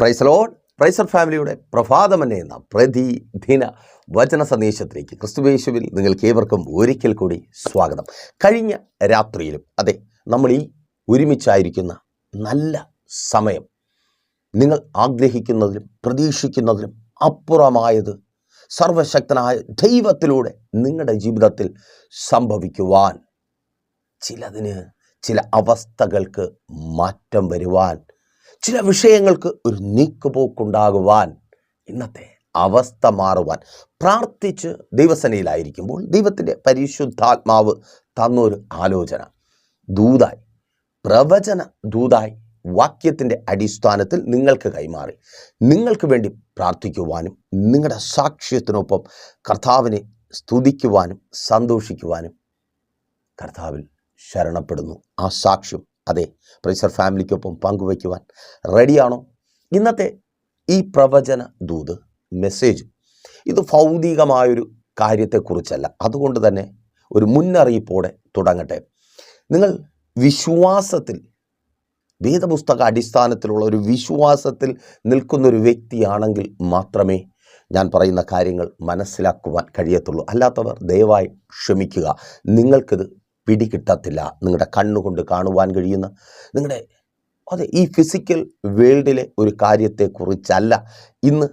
പ്രൈസലോൺ പ്രൈസർ ഫാമിലിയുടെ പ്രഭാതമന്നെ എന്ന പ്രതിദിന വചന സന്ദേശത്തിലേക്ക് ക്രിസ്തുവേശുവിൽ നിങ്ങൾക്ക് ഏവർക്കും ഒരിക്കൽ കൂടി സ്വാഗതം. കഴിഞ്ഞ രാത്രിയിലും അതെ നമ്മൾ ഈ ഒരുമിച്ചായിരിക്കുന്ന നല്ല സമയം നിങ്ങൾ ആഗ്രഹിക്കുന്നതിലും പ്രതീക്ഷിക്കുന്നതിലും അപ്പുറമായത് സർവശക്തനായ ദൈവത്തിലൂടെ നിങ്ങളുടെ ജീവിതത്തിൽ സംഭവിക്കുവാൻ ചിലതിന് ചില അവസ്ഥകൾക്ക് മാറ്റം വരുവാൻ ചില വിഷയങ്ങൾക്ക് ഒരു നീക്കുപോക്കുണ്ടാകുവാൻ ഇന്നത്തെ അവസ്ഥ മാറുവാൻ പ്രാർത്ഥിച്ച് ദൈവസനയിലായിരിക്കുമ്പോൾ ദൈവത്തിന്റെ പരിശുദ്ധാത്മാവ് തന്നൊരു ആലോചന. ദൂതായി പ്രവചന ദൂതായി വാക്യത്തിന്റെ അടിസ്ഥാനത്തിൽ നിങ്ങൾക്ക് കൈമാറി. നിങ്ങൾക്ക് വേണ്ടി പ്രാർത്ഥിക്കുവാനും നിങ്ങളുടെ സാക്ഷ്യത്തിനൊപ്പം കർത്താവിനെ സ്തുതിക്കുവാനും സന്തോഷിക്കുവാനും കർത്താവിൽ ശരണപ്പെടുന്നു. ആ സാക്ഷ്യം അതെ പ്രൈസർ ഫാമിലിക്കൊപ്പം പങ്കുവയ്ക്കുവാൻ റെഡിയാണോ? ഇന്നത്തെ ഈ പ്രവചന ദൂത് മെസ്സേജ് ഇത് ഭൗതികമായൊരു കാര്യത്തെക്കുറിച്ചല്ല. അതുകൊണ്ട് തന്നെ ഒരു മുന്നറിയിപ്പോടെ തുടങ്ങട്ടെ. നിങ്ങൾ വിശ്വാസത്തിൽ വേദപുസ്തക അടിസ്ഥാനത്തിലുള്ള ഒരു വിശ്വാസത്തിൽ നിൽക്കുന്നൊരു വ്യക്തിയാണെങ്കിൽ മാത്രമേ ഞാൻ പറയുന്ന കാര്യങ്ങൾ മനസ്സിലാക്കുവാൻ കഴിയത്തുള്ളൂ. അല്ലാത്തവർ ദയവായി ക്ഷമിക്കുക. നിങ്ങൾക്കിത് പിടികിട്ടത്തില്ല. നിങ്ങളുടെ കണ്ണുകൊണ്ട് കാണുവാൻ കഴിയുന്ന നിങ്ങളുടെ അതെ ഈ ഫിസിക്കൽ വേൾഡിലെ ഒരു കാര്യത്തെക്കുറിച്ചല്ല ഇന്ന്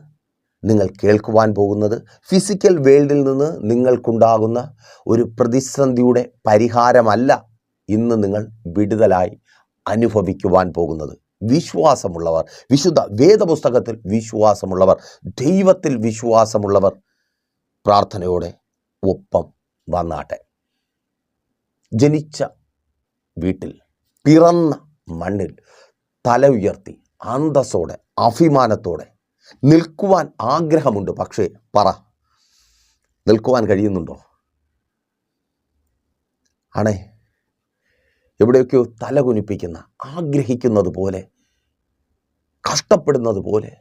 നിങ്ങൾ കേൾക്കുവാൻ പോകുന്നത്. ഫിസിക്കൽ വേൾഡിൽ നിന്ന് നിങ്ങൾക്കുണ്ടാകുന്ന ഒരു പ്രതിസന്ധിയുടെ പരിഹാരമല്ല ഇന്ന് നിങ്ങൾ വിടുതലായി അനുഭവിക്കുവാൻ പോകുന്നത്. വിശ്വാസമുള്ളവർ വിശുദ്ധ വേദപുസ്തകത്തിൽ വിശ്വാസമുള്ളവർ ദൈവത്തിൽ വിശ്വാസമുള്ളവർ പ്രാർത്ഥനയോടെ ഒപ്പം വന്നാട്ടെ. ജനിച്ച വീട്ടിൽ പിറന്ന മണ്ണിൽ തല ഉയർത്തി അന്തസ്സോടെ അഭിമാനത്തോടെ നിൽക്കുവാൻ ആഗ്രഹമുണ്ട്. പക്ഷേ പറ നിൽക്കുവാൻ കഴിയുന്നുണ്ടോ? ആണേ എവിടെയൊക്കെയോ തല കുനിപ്പിക്കുന്ന ആഗ്രഹിക്കുന്നത് പോലെ കഷ്ടപ്പെടുന്നത് പോലെ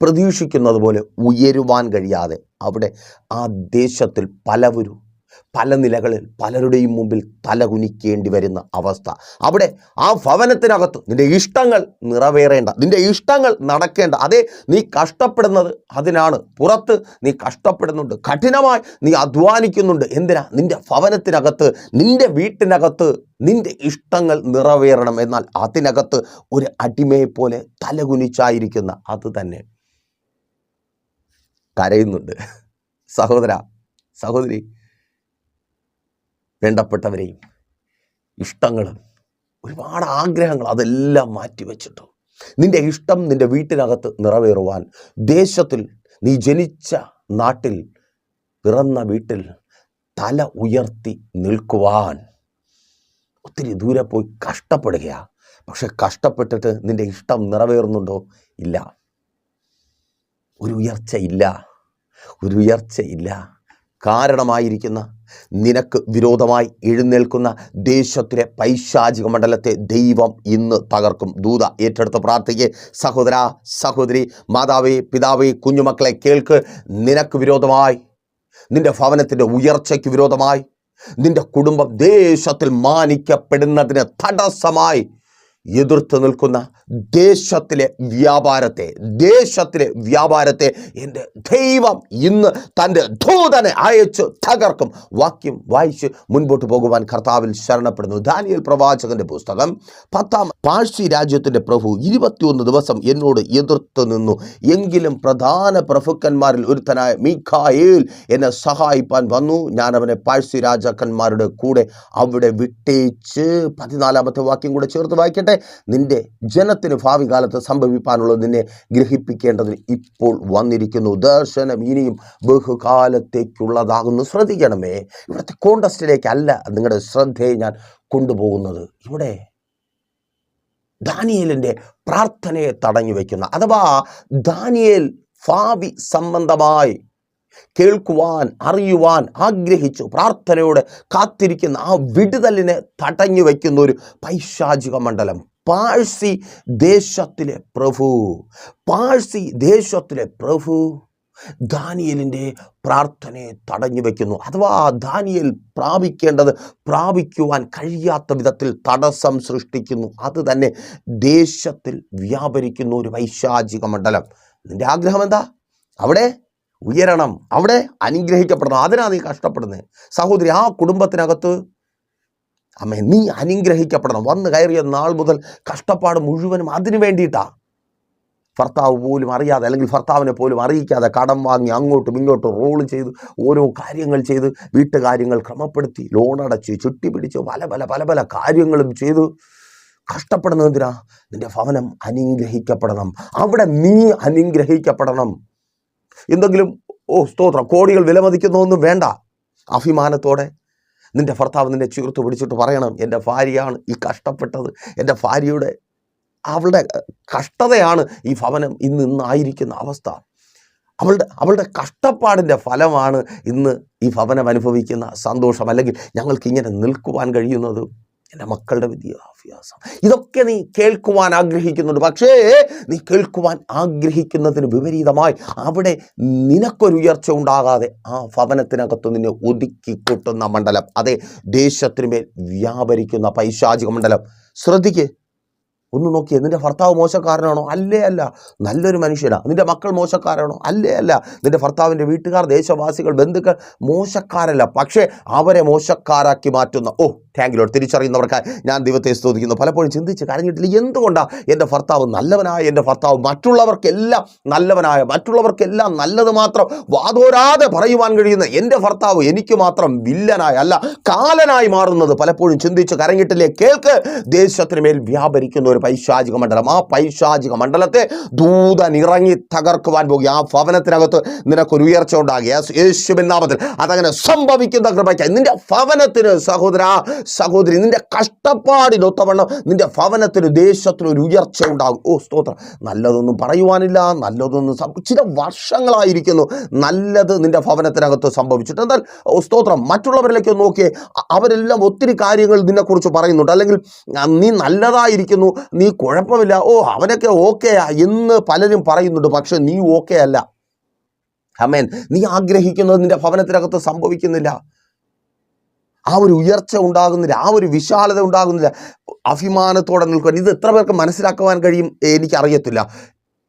പ്രതീക്ഷിക്കുന്നത് പോലെ ഉയരുവാൻ കഴിയാതെ അവിടെ ആ ദേശത്തിൽ പലവരും പല നിലകളിൽ പലരുടെയും മുമ്പിൽ തലകുനിക്കേണ്ടി വരുന്ന അവസ്ഥ. അവിടെ ആ ഭവനത്തിനകത്ത് നിന്റെ ഇഷ്ടങ്ങൾ നിറവേറേണ്ട നിന്റെ ഇഷ്ടങ്ങൾ നടക്കേണ്ട അതെ നീ കഷ്ടപ്പെടുന്നത് അതിനാണ്. പുറത്ത് നീ കഷ്ടപ്പെടുന്നുണ്ട് കഠിനമായി നീ അധ്വാനിക്കുന്നുണ്ട്. എന്തിനാ? നിന്റെ ഭവനത്തിനകത്ത് നിന്റെ വീട്ടിനകത്ത് നിന്റെ ഇഷ്ടങ്ങൾ നിറവേറണം എന്നാൽ അതിനകത്ത് ഒരു അടിമയെ പോലെ തലകുനിച്ചായിരിക്കുന്ന അത് തന്നെ. കരയുന്നുണ്ട്. സഹോദര സഹോദരി വേണ്ടപ്പെട്ടവരെയും ഇഷ്ടങ്ങളും ഒരുപാട് ആഗ്രഹങ്ങൾ അതെല്ലാം മാറ്റിവെച്ചിട്ടു നിന്റെ ഇഷ്ടം നിന്റെ വീട്ടിനകത്ത് നിറവേറുവാൻ ദേശത്തിൽ നീ ജനിച്ച നാട്ടിൽ പിറന്ന വീട്ടിൽ തല ഉയർത്തി നിൽക്കുവാൻ. ഒത്തിരി ദൂരെ പോയി കഷ്ടപ്പെടുകയാ. പക്ഷെ കഷ്ടപ്പെട്ടിട്ട് നിന്റെ ഇഷ്ടം നിറവേറുന്നുണ്ടോ? ഇല്ല. ഒരു ഉയർച്ചയില്ല. ഒരു ഉയർച്ചയില്ല. കാരണമായിരിക്കുന്ന നിനക്ക് വിരോധമായി എഴുന്നേൽക്കുന്ന ദേശത്തിലെ പൈശാചിക മണ്ഡലത്തെ ദൈവം ഇന്ന് തകർക്കും. ദൂത ഏറ്റെടുത്ത് പ്രാർത്ഥിക്ക്. സഹോദര സഹോദരി മാതാവേ പിതാവേ കുഞ്ഞുമക്കളെ കേൾക്ക്. നിനക്ക് വിരോധമായി നിന്റെ ഭവനത്തിന്റെ ഉയർച്ചയ്ക്ക് വിരോധമായി നിന്റെ കുടുംബം ദേശത്തിൽ മാനിക്കപ്പെടുന്നതിന് തടസ്സമായി എതിർത്ത് നിൽക്കുന്ന ദേശത്തിലെ വ്യാപാരത്തെ ദേശത്തിലെ വ്യാപാരത്തെ എന്റെ ദൈവം ഇന്ന് തന്റെ ധൂതനെ അയച്ച് തകർക്കും. വാക്യം വായിച്ച് മുൻപോട്ട് പോകുവാൻ കർത്താവിൽ ശരണപ്പെടുന്നു. ദാനിയൽ പ്രവാചകന്റെ പുസ്തകം പത്താം പാഴ്സി രാജ്യത്തിന്റെ പ്രഭു ഇരുപത്തിയൊന്ന് ദിവസം എന്നോട് എതിർത്ത് നിന്നു. എങ്കിലും പ്രധാന പ്രഭുക്കന്മാരിൽ ഒരുത്തനായ മീഖായേൽ എന്നെ സഹായിപ്പാൻ വന്നു. ഞാൻ അവനെ പാഴ്സി രാജാക്കന്മാരുടെ കൂടെ അവിടെ വിട്ടേച്ച് പതിനാലാമത്തെ വാക്യം കൂടെ ചേർത്ത് വായിക്കട്ടെ. നിന്റെ ജനത്തിന് ഭാവി കാലത്ത് സംഭവിപ്പാനുള്ളത് നിന്നെ ഗ്രഹിപ്പിക്കേണ്ടതിന് ഇപ്പോൾ വന്നിരിക്കുന്നു. ദർശനം ഇനിയും ബഹുകാലത്തേക്കുള്ളതാകുന്നു. ശ്രദ്ധിക്കണമേ. ഇവിടുത്തെ കോണ്ടസ്റ്റിലേക്കല്ല നിങ്ങളുടെ ശ്രദ്ധയെ ഞാൻ കൊണ്ടുപോകുന്നത്. ഇവിടെ ദാനിയേലിന്റെ പ്രാർത്ഥനയെ തടഞ്ഞു വയ്ക്കുന്ന അഥവാ ദാനിയേൽ ഭാവി സംബന്ധമായി കേൾക്കുവാൻ അറിയുവാൻ ആഗ്രഹിച്ചു. പ്രാർത്ഥനയോടെ കാത്തിരിക്കുന്ന ആ വിടുതലിനെ തടഞ്ഞു വയ്ക്കുന്ന ഒരു പൈശാചിക മണ്ഡലം. പാഴ്സി ദേശത്തിലെ പ്രഭു. പാഴ്സി ദേശത്തിലെ പ്രഭു. ദാനിയലിന്റെ പ്രാർത്ഥനയെ തടഞ്ഞു വയ്ക്കുന്നു. അഥവാ ദാനിയൽ പ്രാപിക്കേണ്ടത് പ്രാപിക്കുവാൻ കഴിയാത്ത വിധത്തിൽ തടസ്സം സൃഷ്ടിക്കുന്നു. അത് തന്നെ ദേശത്തിൽ വ്യാപരിക്കുന്ന ഒരു വൈശാചിക മണ്ഡലം. നിന്റെ ആഗ്രഹം എന്താ? അവിടെ ഉയരണം. അവിടെ അനുഗ്രഹിക്കപ്പെടണം അതിനാ നീ കഷ്ടപ്പെടുന്നത് സഹോദരി ആ കുടുംബത്തിനകത്ത് അമ്മ നീ അനുഗ്രഹിക്കപ്പെടണം. വന്ന് കയറിയ നാൾ മുതൽ കഷ്ടപ്പാട് മുഴുവനും അതിനു വേണ്ടിയിട്ടാണ് ഭർത്താവ് പോലും അറിയാതെ അല്ലെങ്കിൽ ഭർത്താവിനെ പോലും അറിയിക്കാതെ കടം വാങ്ങി അങ്ങോട്ടും ഇങ്ങോട്ടും റോൾ ചെയ്ത് ഓരോ കാര്യങ്ങൾ ചെയ്ത് വീട്ടുകാര്യങ്ങൾ ക്രമപ്പെടുത്തി ലോണടച്ച് ചുട്ടി പിടിച്ച് പല പല പല പല കാര്യങ്ങളും ചെയ്ത് കഷ്ടപ്പെടുന്നത് എന്തിനാ? നിന്റെ ഭവനം അനുഗ്രഹിക്കപ്പെടണം. അവിടെ നീ അനുഗ്രഹിക്കപ്പെടണം. എന്തെങ്കിലും ഓ സ്തോത്രം. കോടികൾ വിലമതിക്കുന്നൊന്നും വേണ്ട. അഭിമാനത്തോടെ നിന്റെ ഭർത്താവ് നിന്നെ ചീർത്ത് പിടിച്ചിട്ട് പറയണം എന്റെ ഭാര്യയാണ് ഈ കഷ്ടപ്പെട്ടത്. എന്റെ ഭാര്യയുടെ അവളുടെ കഷ്ടതയാണ് ഈ ഭവനം ഇന്ന് ഇന്നായിരിക്കുന്ന അവസ്ഥ. അവളുടെ അവളുടെ കഷ്ടപ്പാടിന്റെ ഫലമാണ് ഇന്ന് ഈ ഭവനം അനുഭവിക്കുന്ന സന്തോഷം അല്ലെങ്കിൽ ഞങ്ങൾക്ക് ഇങ്ങനെ നിൽക്കുവാൻ കഴിയുന്നത്. എന്റെ മക്കളുടെ വിദ്യാഭ്യാസം. ഇതൊക്കെ നീ കേൾക്കുവാൻ ആഗ്രഹിക്കുന്നുണ്ട്. പക്ഷേ നീ കേൾക്കുവാൻ ആഗ്രഹിക്കുന്നതിന് വിപരീതമായി അവിടെ നിനക്കൊരു ഉയർച്ച ഉണ്ടാകാതെ ആ ഭവനത്തിനകത്ത് നിന്നെ ഒതുക്കി കൂട്ടുന്ന മണ്ഡലം അതെ ദേശത്തിനുമേൽ വ്യാപരിക്കുന്ന പൈശാചിക മണ്ഡലം. ശ്രദ്ധിക്കേ. ഒന്ന് നോക്കിയേ നിന്റെ ഭർത്താവ് മോശക്കാരനാണോ? അല്ലേ അല്ല. നല്ലൊരു മനുഷ്യനാണ് നിന്റെ മക്കൾ മോശക്കാരാണോ? അല്ലേ അല്ല. നിന്റെ ഭർത്താവിന്റെ വീട്ടുകാർ ദേശവാസികൾ ബന്ധുക്കൾ മോശക്കാരല്ല. പക്ഷേ അവരെ മോശക്കാരാക്കി മാറ്റുന്ന ഓ താങ്കിലോട്ട് തിരിച്ചറിയുന്നവർക്ക് ഞാൻ ദൈവത്തെ സ്തോതിക്കുന്നു. പലപ്പോഴും ചിന്തിച്ച് കരഞ്ഞിട്ടില്ല. എന്തുകൊണ്ടാണ് എന്റെ ഭർത്താവ് നല്ലവനായ എന്റെ ഭർത്താവ് മറ്റുള്ളവർക്കെല്ലാം നല്ലവനായ മറ്റുള്ളവർക്കെല്ലാം നല്ലത് മാത്രം വാതോരാതെ പറയുവാൻ കഴിയുന്ന എന്റെ ഭർത്താവ് എനിക്ക് മാത്രം വില്ലനായ അല്ല കാലനായി മാറുന്നത് പലപ്പോഴും ചിന്തിച്ച് കരഞ്ഞിട്ടില്ലേ? കേൾക്ക്. ദേശത്തിന് മേൽ വ്യാപരിക്കുന്ന ഒരു പൈശാചിക മണ്ഡലം. ആ പൈശാചിക മണ്ഡലത്തെ ദൂതൻ ഇറങ്ങി തകർക്കുവാൻ പോകുക ആ ഭവനത്തിനകത്ത് നിനക്കൊരു ഉയർച്ച ഉണ്ടാകുക യേശു- യേശുവിൻ നാമത്തിൽ അതങ്ങനെ സംഭവിക്കുന്ന കൃപയ്ക്ക് നിന്റെ ഭവനത്തിന് സഹോദര സഹോദരി നിന്റെ കഷ്ടപ്പാടിനൊത്തവണ്ണം നിന്റെ ഭവനത്തിന് ദേശത്തിന് ഒരു ഉയർച്ച ഉണ്ടാകും. ഓ സ്തോത്രം. നല്ലതൊന്നും പറയുവാനില്ല നല്ലതൊന്നും ചില വർഷങ്ങളായിരിക്കുന്നു നല്ലത് നിന്റെ ഭവനത്തിനകത്ത് സംഭവിച്ചിട്ട്. എന്നാൽ സ്തോത്രം മറ്റുള്ളവരിലേക്ക് നോക്കിയേ അവരെല്ലാം ഒത്തിരി കാര്യങ്ങൾ നിന്നെക്കുറിച്ച് പറയുന്നുണ്ട്. അല്ലെങ്കിൽ നീ നല്ലതായിരിക്കുന്നു നീ കുഴപ്പമില്ല. ഓ അവനൊക്കെ ഓക്കെയാ എന്ന് പലരും പറയുന്നുണ്ട് പക്ഷെ നീ ഓക്കെ അല്ല. അമേൻ. നീ ആഗ്രഹിക്കുന്നത് നിന്റെ ഭവനത്തിനകത്ത് സംഭവിക്കുന്നില്ല. ആ ഒരു ഉയർച്ച ഉണ്ടാകുന്നില്ല ആ ഒരു വിശാലത ഉണ്ടാകുന്നില്ല. അഭിമാനത്തോടെ നിൽക്കുവാൻ ഇത് എത്ര പേർക്ക് മനസ്സിലാക്കുവാൻ കഴിയും എനിക്കറിയത്തില്ല.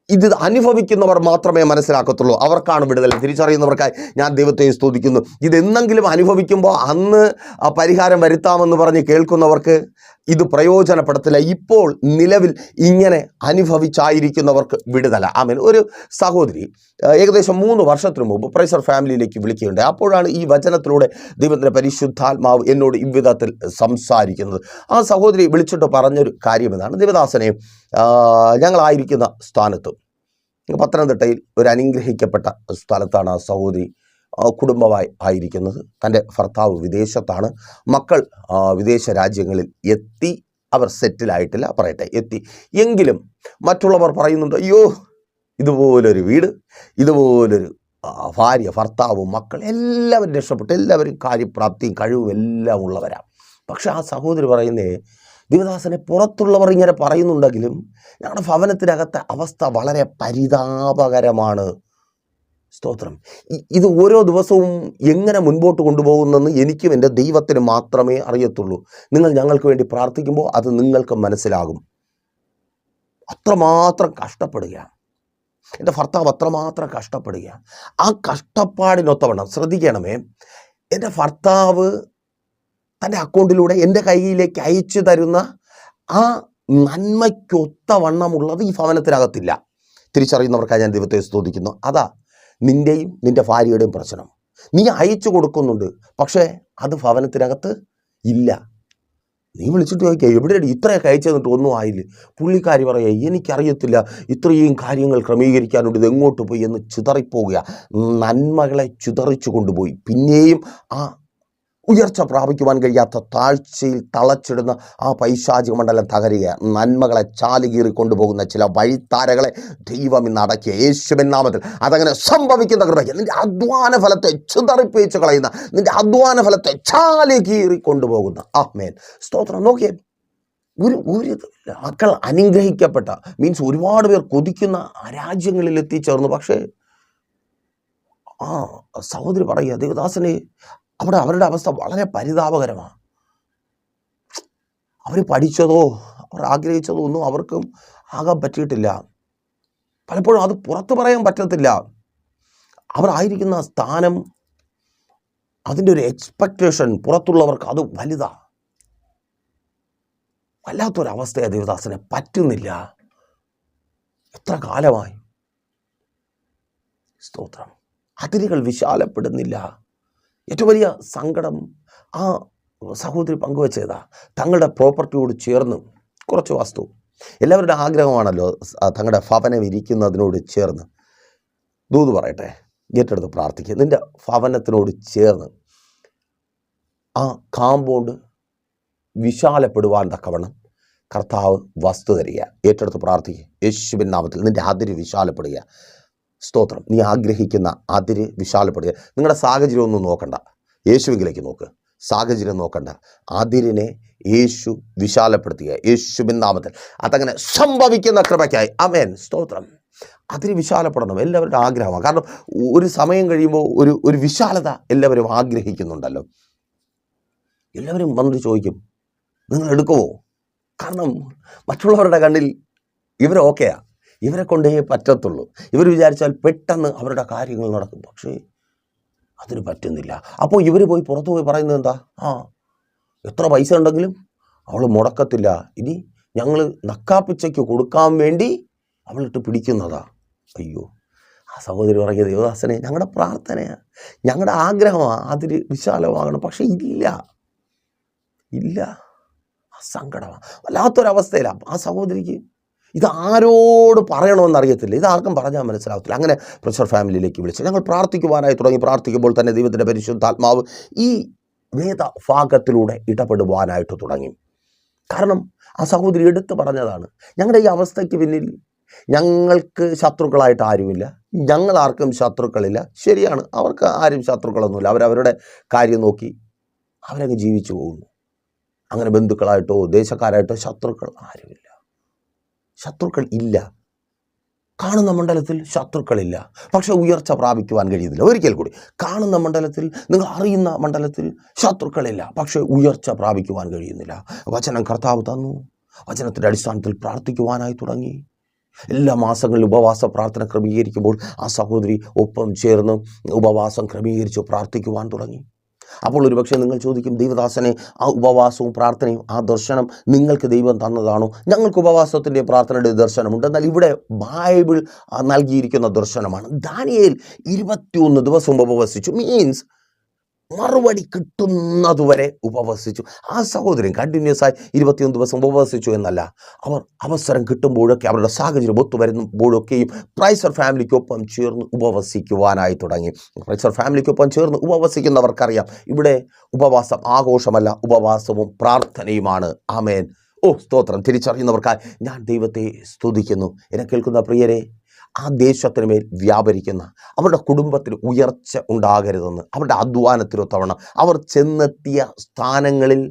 ഇത് അനുഭവിക്കുന്നവർ മാത്രമേ മനസ്സിലാക്കത്തുള്ളൂ. അവർക്കാണ് വിടുതൽ. തിരിച്ചറിയുന്നവർക്കായി ഞാൻ ദൈവത്തെ സ്തുതിക്കുന്നു. ഇതെന്നെങ്കിലും അനുഭവിക്കുമ്പോൾ അന്ന് പരിഹാരം വരുത്താമെന്ന് പറഞ്ഞ് കേൾക്കുന്നവർക്ക് ഇത് പ്രയോജനപ്പെടുത്തില്ല. ഇപ്പോൾ നിലവിൽ ഇങ്ങനെ അനുഭവിച്ചായിരിക്കുന്നവർക്ക് വിടുതല. ആമേൻ. ഒരു സഹോദരി ഏകദേശം മൂന്ന് വർഷത്തിന് മുമ്പ് പ്രൈസർ ഫാമിലിയിലേക്ക് വിളിക്കുകയുണ്ട് അപ്പോഴാണ് ഈ വചനത്തിലൂടെ ദൈവത്തിന്റെ പരിശുദ്ധാത്മാവ് എന്നോട് ഇവിധത്തിൽ സംസാരിക്കുന്നത്. ആ സഹോദരി വിളിച്ചിട്ട് പറഞ്ഞൊരു കാര്യം ഇതാണ് ദേവദാസനെ ഞങ്ങളായിരിക്കുന്ന സ്ഥാനത്ത്. പത്തനംതിട്ടയിൽ ഒരു അനുഗ്രഹിക്കപ്പെട്ട സ്ഥലത്താണ് ആ സഹോദരി കുടുംബമായി ആയിരിക്കുന്നത്. തന്റെ ഭർത്താവ് വിദേശത്താണ്. മക്കൾ വിദേശ രാജ്യങ്ങളിൽ എത്തി അവർ സെറ്റിലായിട്ടില്ല. പറയട്ടെ എത്തി. എങ്കിലും മറ്റുള്ളവർ പറയുന്നുണ്ട് അയ്യോ ഇതുപോലൊരു വീട് ഇതുപോലൊരു ഭാര്യ ഭർത്താവും മക്കൾ എല്ലാവരും രക്ഷപ്പെട്ടു. എല്ലാവരും കാര്യപ്രാപ്തിയും കഴിവും എല്ലാം ഉള്ളവരാണ് പക്ഷെ ആ സഹോദരി പറയുന്നേ ദിവദാസനെ പുറത്തുള്ളവർ ഇങ്ങനെ പറയുന്നുണ്ടെങ്കിലും ഞങ്ങളുടെ ഭവനത്തിനകത്തെ അവസ്ഥ വളരെ പരിതാപകരമാണ്. സ്തോത്രം. ഇത് ഓരോ ദിവസവും എങ്ങനെ മുൻപോട്ട് കൊണ്ടുപോകുന്നെന്ന് എനിക്കും എന്റെ ദൈവത്തിന് മാത്രമേ അറിയത്തുള്ളൂ. നിങ്ങൾ ഞങ്ങൾക്ക് വേണ്ടി പ്രാർത്ഥിക്കുമ്പോൾ അത് നിങ്ങൾക്ക് മനസ്സിലാകും. അത്രമാത്രം കഷ്ടപ്പെടുകയാണ്. എന്റെ ഭർത്താവ് അത്രമാത്രം കഷ്ടപ്പെടുകയാണ്. ആ കഷ്ടപ്പാടിനൊത്തവണ്ണം ശ്രദ്ധിക്കണമേ എന്റെ ഭർത്താവ് തന്റെ അക്കൗണ്ടിലൂടെ എന്റെ കയ്യിലേക്ക് അയച്ചു തരുന്ന ആ നന്മയ്ക്കൊത്തവണ്ണമുള്ളത് ഈ ഭവനത്തിനകത്തില്ല. തിരിച്ചറിയുന്നവർക്കായി ഞാൻ ദൈവത്തെ സ്തുതിക്കുന്നു. അതാ നിന്റെയും നിന്റെ ഭാര്യയുടെയും പ്രശ്നം. നീ അയച്ചു കൊടുക്കുന്നുണ്ട് പക്ഷേ അത് ഭവനത്തിനകത്ത് ഇല്ല. നീ വിളിച്ചിട്ട് ചോദിക്കുക എവിടെയാണ് ഇത്രയൊക്കെ അയച്ചു തന്നിട്ട് ഒന്നും ആയില്ലേ? പുള്ളിക്കാരി പറയുക എനിക്കറിയത്തില്ല ഇത്രയും കാര്യങ്ങൾ ക്രമീകരിക്കാനുണ്ട് ഇത് എങ്ങോട്ട് പോയി? എന്ന് ചിതറിപ്പോവുക നന്മകളെ ചിതറിച്ചു കൊണ്ടുപോയി. പിന്നെയും ആ ഉയർച്ച പ്രാപിക്കുവാൻ കഴിയാത്ത താഴ്ചയിൽ തളച്ചിടുന്ന ആ പൈശാചിക മണ്ഡലം തകരുക. നന്മകളെ ചാലുകീറി കൊണ്ടുപോകുന്ന ചില വഴിത്താരകളെ ദൈവം ഇന്ന് അടക്കിയ. യേശുവിൻ അതങ്ങനെ സംഭവിക്കുന്ന കൃപയ്ക്ക് നിന്റെ അധ്വാന ഫലത്തെ ചിതറിപ്പിച്ച് കളയുന്ന നിന്റെ അധ്വാന ഫലത്തെ ചാലി കീറി കൊണ്ടുപോകുന്ന. ആമേൻ. സ്തോത്രം. നോക്കിയേ ഒരു ഒരു മക്കൾ അനുഗ്രഹിക്കപ്പെട്ട മീൻസ് ഒരുപാട് പേർ കൊതിക്കുന്ന രാജ്യങ്ങളിൽ എത്തിച്ചേർന്നു പക്ഷേ ആ സഹോദരി പറയുക ദേവദാസനെ അവിടെ അവരുടെ അവസ്ഥ വളരെ പരിതാപകരമാണ്. അവർ പഠിച്ചതോ അവർ ആഗ്രഹിച്ചതോ ഒന്നും അവർക്കും ആകാൻ പറ്റിയിട്ടില്ല. പലപ്പോഴും അത് പുറത്തു പറയാൻ പറ്റത്തില്ല. അവർ ആയിരിക്കുന്ന സ്ഥാനം അതിന്റെ ഒരു എക്സ്പെക്റ്റേഷൻ പുറത്തുള്ളവർക്ക് അത് വലുതാ. വല്ലാത്തൊരവസ്ഥയാണ് ദേവദാസനെ. പറ്റുന്നില്ല. എത്ര കാലമായി? സ്തോത്രം. അതിരുകൾ വിശാലപ്പെടുന്നില്ല. ഏറ്റവും വലിയ സങ്കടം ആ സഹോദരി പങ്കുവച്ചതാ? തങ്ങളുടെ പ്രോപ്പർട്ടിയോട് ചേർന്ന് കുറച്ച് വസ്തു. എല്ലാവരുടെ ആഗ്രഹമാണല്ലോ തങ്ങളുടെ ഭവനം ഇരിക്കുന്നതിനോട് ചേർന്ന്. ദൂത് പറയട്ടെ ഏറ്റെടുത്ത് പ്രാർത്ഥിക്കുക നിന്റെ ഭവനത്തിനോട് ചേർന്ന് ആ കാമ്പൗണ്ട് വിശാലപ്പെടുവാൻ തക്കവണ്ണം കർത്താവ് വസ്തു തരിക. ഏറ്റെടുത്ത് പ്രാർത്ഥിക്കുക യേശുവിൻ നാമത്തിൽ നിന്റെ അതിര് വിശാലപ്പെടുക. സ്തോത്രം. നീ ആഗ്രഹിക്കുന്ന അതിര് വിശാലപ്പെടുക. നിങ്ങളുടെ സാഹചര്യം ഒന്നും നോക്കണ്ട. യേശുവിലേക്ക് നോക്ക്. സാഹചര്യം നോക്കണ്ട. അതിരിനെ യേശു വിശാലപ്പെടുത്തുക. യേശുവിൻ നാമത്തിൽ. അതങ്ങനെ സംഭവിക്കുന്ന കൃപയ്ക്കായി. അമേൻ സ്തോത്രം. അതിന് വിശാലപ്പെടണം. എല്ലാവരുടെ ആഗ്രഹമാണ്. കാരണം ഒരു സമയം കഴിയുമ്പോൾ ഒരു ഒരു വിശാലത എല്ലാവരും ആഗ്രഹിക്കുന്നുണ്ടല്ലോ. എല്ലാവരും വന്നിട്ട് ചോദിക്കും നിങ്ങൾ എടുക്കുമോ കാരണം മറ്റുള്ളവരുടെ കണ്ണിൽ ഇവരൊക്കെയാണ് ഇവരെ കൊണ്ടേ പറ്റത്തുള്ളൂ. ഇവർ വിചാരിച്ചാൽ പെട്ടെന്ന് അവരുടെ കാര്യങ്ങൾ നടക്കും. പക്ഷേ അതിന് പറ്റുന്നില്ല. അപ്പോൾ ഇവർ പോയി പുറത്ത് പോയി പറയുന്നത് എന്താ? ആ എത്ര പൈസ ഉണ്ടെങ്കിലും അവൾ മുടക്കത്തില്ല. ഇനി ഞങ്ങൾ നക്കാപ്പിച്ചയ്ക്ക് കൊടുക്കാൻ വേണ്ടി അവളിട്ട് പിടിക്കുന്നതാ. അയ്യോ ആ സഹോദരി പറയുക ദേവദാസനെ ഞങ്ങളുടെ പ്രാർത്ഥനയാണ് ഞങ്ങളുടെ ആഗ്രഹമാണ് അതിൽ വിശാലമാകണം. പക്ഷേ ഇല്ല. ഇല്ല. ആ സങ്കടമാണ് വല്ലാത്തൊരവസ്ഥയിലാണ് ആ സഹോദരിക്ക് ഇത് ആരോട് പറയണമെന്ന് അറിയത്തില്ല ഇത് ആർക്കും പറഞ്ഞാൽ മനസ്സിലാവത്തില്ല. അങ്ങനെ പ്രഷർ ഫാമിലിയിലേക്ക് വിളിച്ചു ഞങ്ങൾ പ്രാർത്ഥിക്കുവാനായി തുടങ്ങി. പ്രാർത്ഥിക്കുമ്പോൾ തന്നെ ദൈവത്തിന്റെ പരിശുദ്ധാത്മാവ് ഈ വേദഭാഗത്തിലൂടെ ഇടപെടുവാനായിട്ട് തുടങ്ങി. കാരണം ആ സഹോദരി എടുത്തു പറഞ്ഞതാണ് ഞങ്ങളുടെ ഈ അവസ്ഥയ്ക്ക് പിന്നിൽ ഞങ്ങൾക്ക് ശത്രുക്കളായിട്ട് ആരുമില്ല. ഞങ്ങൾ ആർക്കും ശത്രുക്കളില്ല. ശരിയാണ് അവർക്ക് ആരും ശത്രുക്കളൊന്നുമില്ല. അവരവരുടെ കാര്യം നോക്കി അവരങ്ങ് ജീവിച്ചു പോകുന്നു. അങ്ങനെ ബന്ധുക്കളായിട്ടോ ദേശക്കാരായിട്ടോ ശത്രുക്കൾ ആരുമില്ല. ശത്രുക്കൾ ഇല്ല. കാണുന്ന മണ്ഡലത്തിൽ ശത്രുക്കളില്ല. പക്ഷേ ഉയർച്ച പ്രാപിക്കുവാൻ കഴിയുന്നില്ല. ഒരിക്കൽ കൂടി കാണുന്ന മണ്ഡലത്തിൽ നിങ്ങൾ അറിയുന്ന മണ്ഡലത്തിൽ ശത്രുക്കളില്ല. പക്ഷേ ഉയർച്ച പ്രാപിക്കുവാൻ കഴിയുന്നില്ല. വചനം കർത്താവ് തന്നു. വചനത്തിന്റെ അടിസ്ഥാനത്തിൽ പ്രാർത്ഥിക്കുവാനായി തുടങ്ങി. എല്ലാ മാസങ്ങളിലും ഉപവാസ പ്രാർത്ഥന ക്രമീകരിക്കുമ്പോൾ ആ സഹോദരി ഒപ്പം ചേർന്ന് ഉപവാസം ക്രമീകരിച്ച് പ്രാർത്ഥിക്കുവാൻ തുടങ്ങി. അപ്പോൾ ഒരുപക്ഷെ നിങ്ങൾ ചോദിക്കും ദൈവദാസനെ ആ ഉപവാസവും പ്രാർത്ഥനയും ആ ദർശനം നിങ്ങൾക്ക് ദൈവം തന്നതാണോ? ഞങ്ങൾക്ക് ഉപവാസത്തിന്റെ പ്രാർത്ഥനയുടെ ദർശനമുണ്ട്. എന്നാൽ ഇവിടെ ബൈബിൾ നൽകിയിരിക്കുന്ന ദർശനമാണ്. ദാനിയേൽ ഇരുപത്തിയൊന്ന് ദിവസം ഉപവസിച്ചു. മീൻസ് മറുപടി കിട്ടുന്നതുവരെ ഉപവസിച്ചു. ആ സഹോദരൻ കണ്ടിന്യൂസ് ആയി ഇരുപത്തിയൊന്ന് ദിവസം ഉപവസിച്ചു എന്നല്ല അവർ അവസരം കിട്ടുമ്പോഴൊക്കെ അവരുടെ സാഹചര്യം ഒത്തു വരുമ്പോഴൊക്കെയും പ്രൈസർ ഫാമിലിക്കൊപ്പം ചേർന്ന് ഉപവസിക്കുവാനായി തുടങ്ങി. പ്രൈസർ ഫാമിലിക്കൊപ്പം ചേർന്ന് ഉപവസിക്കുന്നവർക്കറിയാം ഇവിടെ ഉപവാസം ആഘോഷമല്ല ഉപവാസവും പ്രാർത്ഥനയുമാണ്. ആമേൻ. ഓ സ്തോത്രം. തിരിച്ചറിയുന്നവർക്കായി ഞാൻ ദൈവത്തെ സ്തുതിക്കുന്നു. എന്നെ കേൾക്കുന്ന പ്രിയരെ ആ ദേശത്തിന് മേൽ വ്യാപരിക്കുന്ന അവരുടെ കുടുംബത്തിൽ ഉയർച്ച ഉണ്ടാകരുതെന്ന് അവരുടെ അധ്വാനത്തിലൊത്തവണ്ണം അവർ ചെന്നെത്തിയ സ്ഥാനങ്ങളിൽ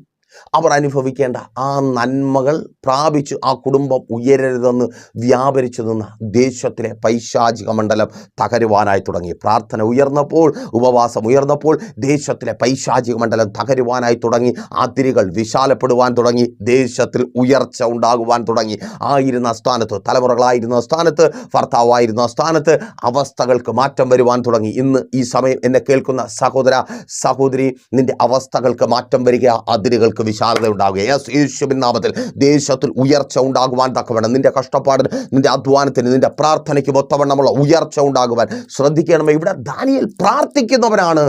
അവർ അനുഭവിക്കേണ്ട ആ നന്മകൾ പ്രാപിച്ചു ആ കുടുംബം ഉയരരുതെന്ന് വ്യാപരിച്ചു നിന്ന ദേശത്തിലെ പൈശാചിക മണ്ഡലം തകരുവാനായി തുടങ്ങി. പ്രാർത്ഥന ഉയർന്നപ്പോൾ ഉപവാസം ഉയർന്നപ്പോൾ ദേശത്തിലെ പൈശാചിക മണ്ഡലം തകരുവാനായി തുടങ്ങി. അതിരുകൾ വിശാലപ്പെടുവാൻ തുടങ്ങി. ദേശത്തിൽ ഉയർച്ച ഉണ്ടാകുവാൻ തുടങ്ങി. ആയിരുന്ന സ്ഥാനത്ത് തലമുറകളായിരുന്ന സ്ഥാനത്ത് ഭർത്താവായിരുന്ന സ്ഥാനത്ത് അവസ്ഥകൾക്ക് മാറ്റം വരുവാൻ തുടങ്ങി. ഇന്ന് ഈ സമയം എന്നെ കേൾക്കുന്ന സഹോദര സഹോദരി നിന്റെ അവസ്ഥകൾക്ക് മാറ്റം വരിക അതിരുകൾക്ക് വിശാലത ഉണ്ടാകുക യേശുവിൻ നാമത്തിൽ ദേശത്തിൽ ഉയർച്ച ഉണ്ടാകുവാൻ തക്കവണ്ണം നിന്റെ കഷ്ടപ്പാടിന് നിന്റെ അധ്വാനത്തിന് നിന്റെ പ്രാർത്ഥനയ്ക്ക് ഒത്തവണ്ണമുള്ള ഉയർച്ച ഉണ്ടാകുവാൻ ശ്രദ്ധിക്കണമേ. ഇവിടെ ദാനിയൽ പ്രാർത്ഥിക്കുന്നവനാണ്.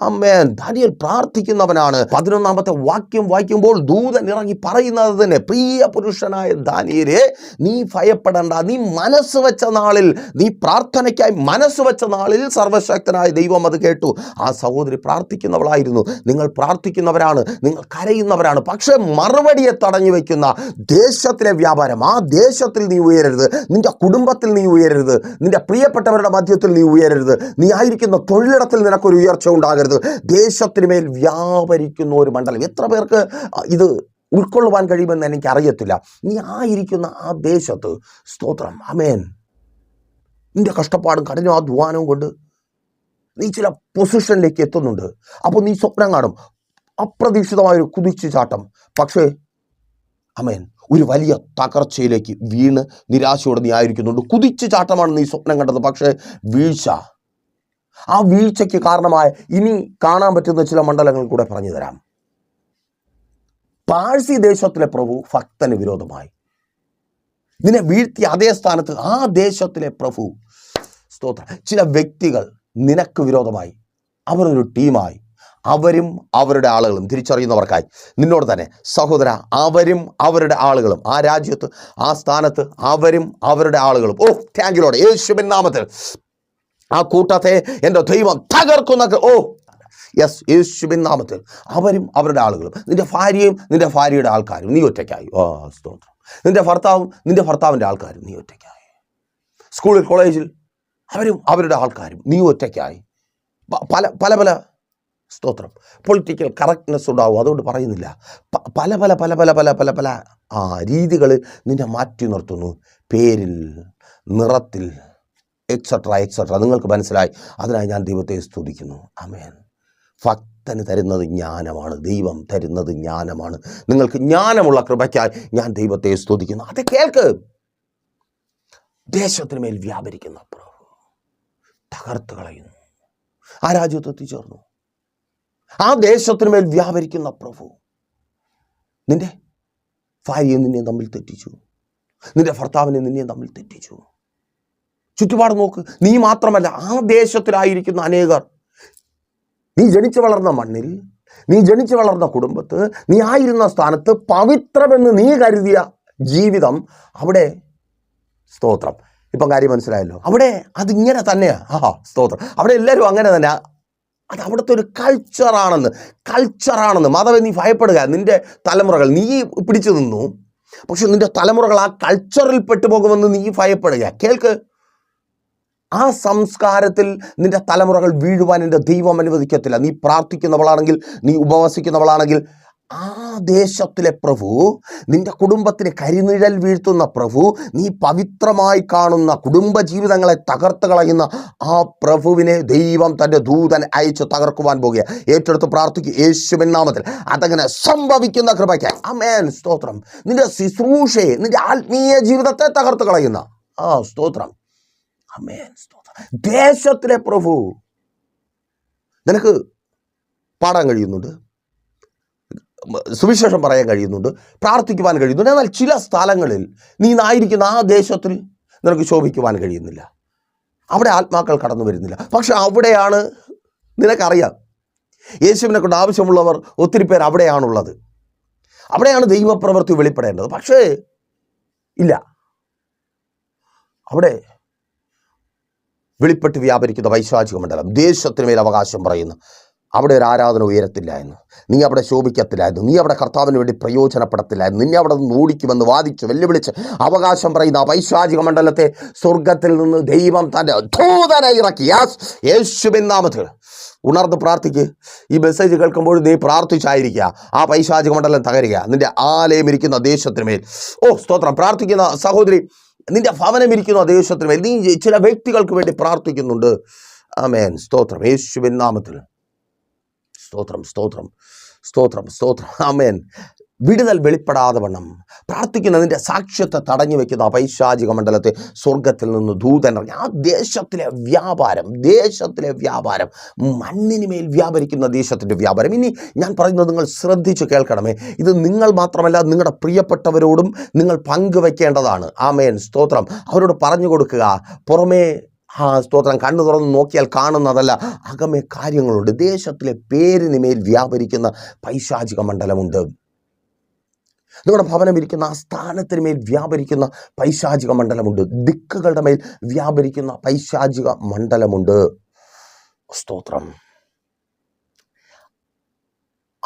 അമ്മേൻ. ദാനിയൽ പ്രാർത്ഥിക്കുന്നവനാണ്. പതിനൊന്നാമത്തെ വാക്യം വായിക്കുമ്പോൾ ദൂതൻ ഇറങ്ങി പറയുന്നത് തന്നെ പ്രിയ പുരുഷനായ ധാനിയരെ നീ ഭയപ്പെടേണ്ട. നീ മനസ്സ് വെച്ച നാളിൽ നീ പ്രാർത്ഥനയ്ക്കായി മനസ്സ് വെച്ച നാളിൽ സർവശക്തനായ ദൈവം അത് കേട്ടു. ആ സഹോദരി പ്രാർത്ഥിക്കുന്നവളായിരുന്നു. നിങ്ങൾ പ്രാർത്ഥിക്കുന്നവരാണ്. നിങ്ങൾ കരയുന്നവരാണ്. പക്ഷേ മറുപടിയെ തടഞ്ഞു വെക്കുന്ന ദേശത്തിലെ വ്യാപാരം ആ ദേശത്തിൽ നീ ഉയരരുത്. നിന്റെ കുടുംബത്തിൽ നീ ഉയരരുത്. നിന്റെ പ്രിയപ്പെട്ടവരുടെ മധ്യത്തിൽ നീ ഉയരരുത്. നീ ആയിരിക്കുന്ന തൊഴിലിടത്തിൽ നിനക്കൊരു ഉയർച്ച ഉണ്ടാകരുത്. ദേശത്തിന് മേൽ വ്യാപരിക്കുന്ന ഒരു മണ്ഡലം. എത്ര പേർക്ക് ഇത് ഉൾക്കൊള്ളുവാൻ കഴിയുമെന്ന് എനിക്ക് അറിയത്തില്ല നീ ആയിരിക്കുന്ന ആ ദേശത്ത് സ്തോത്രം. അമേൻ നിന്റെ കഷ്ടപ്പാടും കഠിനാധ്വാനവും കൊണ്ട് നീ ചില പൊസിഷനിലേക്ക് എത്തുന്നുണ്ട്. അപ്പോൾ നീ സ്വപ്നം കാണും. അപ്രതീക്ഷിതമായൊരു കുതിച്ചു ചാട്ടം പക്ഷേ അമേൻ ഒരു വലിയ തകർച്ചയിലേക്ക് വീണ് നിരാശയോടെ നീ ആയിരിക്കുന്നുണ്ട്. കുതിച്ചു ചാട്ടമാണ് നീ സ്വപ്നം കണ്ടത്. പക്ഷേ വീഴ്ച ആ വീഴ്ചയ്ക്ക് കാരണമായ ഇനി കാണാൻ പറ്റുന്ന ചില മണ്ഡലങ്ങൾ കൂടെ പറഞ്ഞു തരാം. പാഴ്സി ദേശത്തിലെ പ്രഭു ഭക്തന് വിരോധമായി. നിന്നെ വീഴ്ത്തിയ അതേ സ്ഥാനത്ത് ആ ദേശത്തിലെ പ്രഭു സ്തോത്ര ചില വ്യക്തികൾ നിനക്ക് വിരോധമായി. അവരൊരു ടീമായി. അവരും അവരുടെ ആളുകളും തിരിച്ചറിയുന്നവർക്കായി. നിന്നോട് തന്നെ സഹോദര അവരും അവരുടെ ആളുകളും ആ രാജ്യത്ത് ആ സ്ഥാനത്ത് അവരും അവരുടെ ആളുകളും. ഓ താങ്കിലോട് യേശുവിൻ നാമത്തിൽ ആ കൂട്ടത്തെ എന്റെ ദൈവം തകർക്കുന്ന ഓ യെസ് യേശുബിൻ നാമത്തിൽ അവരും അവരുടെ ആളുകളും. നിന്റെ ഭാര്യയും നിന്റെ ഭാര്യയുടെ ആൾക്കാരും നീ ഒറ്റയ്ക്കായി. ഓ സ്തോത്രം. നിന്റെ ഭർത്താവും നിന്റെ ഭർത്താവിന്റെ ആൾക്കാരും നീ ഒറ്റയ്ക്കായി. സ്കൂളിൽ കോളേജിൽ അവരും അവരുടെ ആൾക്കാരും നീ ഒറ്റയ്ക്കായി. പല പല പല സ്തോത്രം. പൊളിറ്റിക്കൽ കറക്റ്റ്നെസ് ഉണ്ടാവും അതുകൊണ്ട് പറയുന്നില്ല. പല പല പല പല പല പല പല ആ രീതികൾ നിന്നെ മാറ്റി നിർത്തുന്നു. പേരിൽ നിറത്തിൽ. എക്സെട്ര എക്സെട്ര നിങ്ങൾക്ക് മനസ്സിലായി. അതിനായി ഞാൻ ദൈവത്തെ സ്തുതിക്കുന്നു. അമേൻ ഭക്തന് തരുന്നത് ജ്ഞാനമാണ്. ദൈവം തരുന്നത് ജ്ഞാനമാണ്. നിങ്ങൾക്ക് ജ്ഞാനമുള്ള കൃപയ്ക്കായി ഞാൻ ദൈവത്തെ സ്തുതിക്കുന്നു. അത് കേൾക്ക്. ദേശത്തിന് മേൽ വ്യാപരിക്കുന്ന പ്രഭു തകർത്ത് കളയുന്നു. ആ രാജ്യത്ത് എത്തിച്ചേർന്നു. ആ ദേശത്തിന് മേൽ വ്യാപരിക്കുന്ന പ്രഭു നിന്റെ ഭാര്യയും നിന്നെ തമ്മിൽ തെറ്റിച്ചു. നിന്റെ ഭർത്താവിനെ നിന്നെ തമ്മിൽ തെറ്റിച്ചു. ചുറ്റുപാട് നോക്ക്. നീ മാത്രമല്ല ആ ദേശത്തിലായിരിക്കുന്ന അനേകർ. നീ ജനിച്ചു വളർന്ന മണ്ണിൽ നീ ജനിച്ചു വളർന്ന കുടുംബത്ത് നീ ആയിരുന്ന സ്ഥാനത്ത് പവിത്രമെന്ന് നീ കരുതിയ ജീവിതം അവിടെ സ്തോത്രം. ഇപ്പം കാര്യം മനസ്സിലായല്ലോ? അവിടെ അതിങ്ങനെ തന്നെയാണ് ആഹാ സ്തോത്രം. അവിടെ എല്ലാവരും അങ്ങനെ തന്നെ അത് അവിടുത്തെ ഒരു കൾച്ചറാണെന്ന് കൾച്ചറാണെന്ന് മാധവ നീ ഭയപ്പെടുക. നിന്റെ തലമുറകൾ നീ പിടിച്ചു നിന്നു. പക്ഷെ നിന്റെ തലമുറകൾ ആ കൾച്ചറിൽ പെട്ടുപോകുമെന്ന് നീ ഭയപ്പെടുക. കേൾക്ക്. ആ സംസ്കാരത്തിൽ നിന്റെ തലമുറകൾ വീഴുവാൻ എന്റെ ദൈവം അനുവദിക്കത്തില്ല. നീ പ്രാർത്ഥിക്കുന്നവളാണെങ്കിൽ നീ ഉപവസിക്കുന്നവളാണെങ്കിൽ ആ ദേശത്തിലെ പ്രഭു നിന്റെ കുടുംബത്തിന് കരിനിഴൽ വീഴ്ത്തുന്ന പ്രഭു നീ പവിത്രമായി കാണുന്ന കുടുംബ ജീവിതങ്ങളെ തകർത്ത് കളയുന്ന ആ പ്രഭുവിനെ ദൈവം തന്റെ ദൂതൻ അയച്ച് തകർക്കുവാൻ പോകുക. ഏറ്റെടുത്ത് പ്രാർത്ഥിക്കുക യേശുവിൻ നാമത്തിൽ. അതങ്ങനെ സംഭവിക്കുന്ന കൃപയ്ക്ക്. അമേൻ സ്തോത്രം. നിന്റെ ശുശ്രൂഷയെ നിന്റെ ആത്മീയ ജീവിതത്തെ തകർത്ത് കളയുന്ന ആ സ്തോത്രം. അമേൻ ദേശത്തിലെ പ്രഭു. നിനക്ക് പാടാൻ കഴിയുന്നുണ്ട്? സുവിശേഷം പറയാൻ കഴിയുന്നുണ്ട്. പ്രാർത്ഥിക്കുവാൻ കഴിയുന്നുണ്ട്. എന്നാൽ ചില സ്ഥലങ്ങളിൽ നീ ആയിരിക്കുന്ന ആ ദേശത്തിൽ നിനക്ക് ശോഭിക്കുവാൻ കഴിയുന്നില്ല. അവിടെ ആത്മാക്കൾ കടന്നു വരുന്നില്ല. പക്ഷെ അവിടെയാണ് നിനക്കറിയാം. യേശുവിനെ കൊണ്ട് ആവശ്യമുള്ളവർ ഒത്തിരി പേർ അവിടെയാണുള്ളത്. അവിടെയാണ് ദൈവപ്രവൃത്തി വെളിപ്പെടേണ്ടത്. പക്ഷേ ഇല്ല. അവിടെ വെളിപ്പെട്ട് വ്യാപരിക്കുന്ന വൈശാചിക മണ്ഡലം ദേശത്തിന് മേൽ അവകാശം പറയുന്നു. അവിടെ ഒരു ആരാധന ഉയരത്തില്ല എന്ന്. നീ അവിടെ ശോഭിക്കത്തില്ലായിരുന്നു നീ അവിടെ കർത്താവിന് വേണ്ടി പ്രയോജനപ്പെടത്തില്ലായിരുന്നു നിന്നെ അവിടെ നിന്ന് ഓടിക്കുമെന്ന് വാദിച്ച് വെല്ലുവിളിച്ച് അവകാശം പറയുന്ന ആ വൈശാചിക മണ്ഡലത്തെ സ്വർഗത്തിൽ നിന്ന് ദൈവം തന്റെ ഇറക്കി. യാസ് നാമത്തിൽ ഉണർന്ന് പ്രാർത്ഥിക്കുക ഈ മെസ്സേജ് കേൾക്കുമ്പോൾ നീ പ്രാർത്ഥിച്ചായിരിക്കുക. ആ പൈശാചിക മണ്ഡലം തകരുക. നിന്റെ ആലയം ഇരിക്കുന്ന ദേശത്തിന് മേൽ. ഓ സ്തോത്രം. പ്രാർത്ഥിക്കുന്ന സഹോദരി നിന്റെ ഭവനം ഇരിക്കുന്നു ദേശത്തിന് നീ ചില വ്യക്തികൾക്ക് വേണ്ടി പ്രാർത്ഥിക്കുന്നുണ്ട്. ആമേൻ. സ്തോത്രം. യേശുവിൻ നാമത്തിൽ. സ്തോത്രം സ്തോത്രം സ്തോത്രം സ്തോത്രം. ആമേൻ. വിടുതൽ വെളിപ്പെടാതെ വണ്ണം. പ്രാർത്ഥിക്കുന്നതിന്റെ സാക്ഷ്യത്തെ തടഞ്ഞു വെക്കുന്ന പൈശാചിക മണ്ഡലത്തെ സ്വർഗത്തിൽ നിന്ന് ദൂതൻ ഇറങ്ങി. ആ ദേശത്തിലെ വ്യാപാരം ദേശത്തിലെ വ്യാപാരം മണ്ണിന് മേൽ വ്യാപരിക്കുന്ന ദേശത്തിന്റെ വ്യാപാരം. ഇനി ഞാൻ പറയുന്നത് നിങ്ങൾ ശ്രദ്ധിച്ച് കേൾക്കണമേ. ഇത് നിങ്ങൾ മാത്രമല്ല നിങ്ങളുടെ പ്രിയപ്പെട്ടവരോടും നിങ്ങൾ പങ്കുവെക്കേണ്ടതാണ്. ആമേൻ. സ്തോത്രം. അവരോട് പറഞ്ഞു കൊടുക്കുക. പുറമേ ആ സ്തോത്രം കണ്ണു തുറന്ന് നോക്കിയാൽ കാണുന്നതല്ല അകമേ കാര്യങ്ങളുണ്ട്. ദേശത്തിലെ പേരിനുമേൽ വ്യാപരിക്കുന്ന പൈശാചിക മണ്ഡലമുണ്ട്. നിങ്ങളുടെ ഭവനം ഇരിക്കുന്ന ആ സ്ഥാനത്തിന് മേൽ വ്യാപരിക്കുന്ന പൈശാചിക മണ്ഡലമുണ്ട്. ദിക്കുകളുടെ മേൽ വ്യാപരിക്കുന്ന പൈശാചിക മണ്ഡലമുണ്ട്. സ്തോത്രം.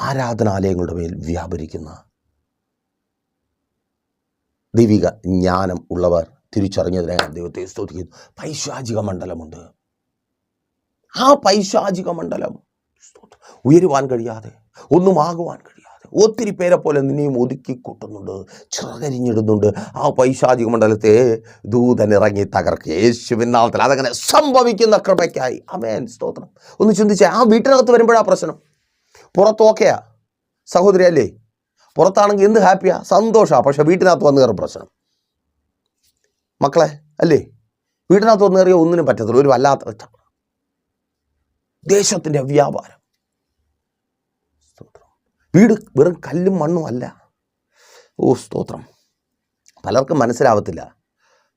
ആരാധനാലയങ്ങളുടെ മേൽ വ്യാപരിക്കുന്ന ദൈവിക ജ്ഞാനം ഉള്ളവർ തിരിച്ചറിഞ്ഞതിനെ ദൈവത്തെ സ്തുതിക്കുന്നു. പൈശാചിക മണ്ഡലമുണ്ട്. ആ പൈശാചിക മണ്ഡലം ഉയരുവാൻ കഴിയാതെ ഒന്നും ആകുവാൻ കഴിയാതെ ഒത്തിരി പേരെ പോലെ നിന്നെയും ഒതുക്കി കൂട്ടുന്നുണ്ട് ചിറകരിഞ്ഞിടുന്നുണ്ട്. ആ പൈശാചിക മണ്ഡലത്തെ ദൂതൻ ഇറങ്ങി തകർക്കുക. യേശുവിൻ നാളത്തിൽ അതങ്ങനെ സംഭവിക്കുന്ന കൃപയ്ക്കായി. അമേൻ സ്തോത്രം. ഒന്ന് ചിന്തിച്ചേ ആ വീട്ടിനകത്ത് വരുമ്പോഴാ പ്രശ്നം? പുറത്ത് ഓക്കെയാ? സഹോദരി അല്ലേ? പുറത്താണെങ്കിൽ എന്ത് ഹാപ്പിയാ? സന്തോഷമാണ് പക്ഷെ വീട്ടിനകത്ത് വന്നു കയറും പ്രശ്നം. മക്കളെ അല്ലേ? വീട്ടിനകത്ത് വന്നു കയറിയ ഒന്നിനും പറ്റത്തില്ല. ഒരു വല്ലാത്ത ദേശത്തിന്റെ വ്യാപാരം. വീട് വെറും കല്ലും മണ്ണും അല്ല. ഓ സ്തോത്രം. പലർക്കും മനസ്സിലാവത്തില്ല.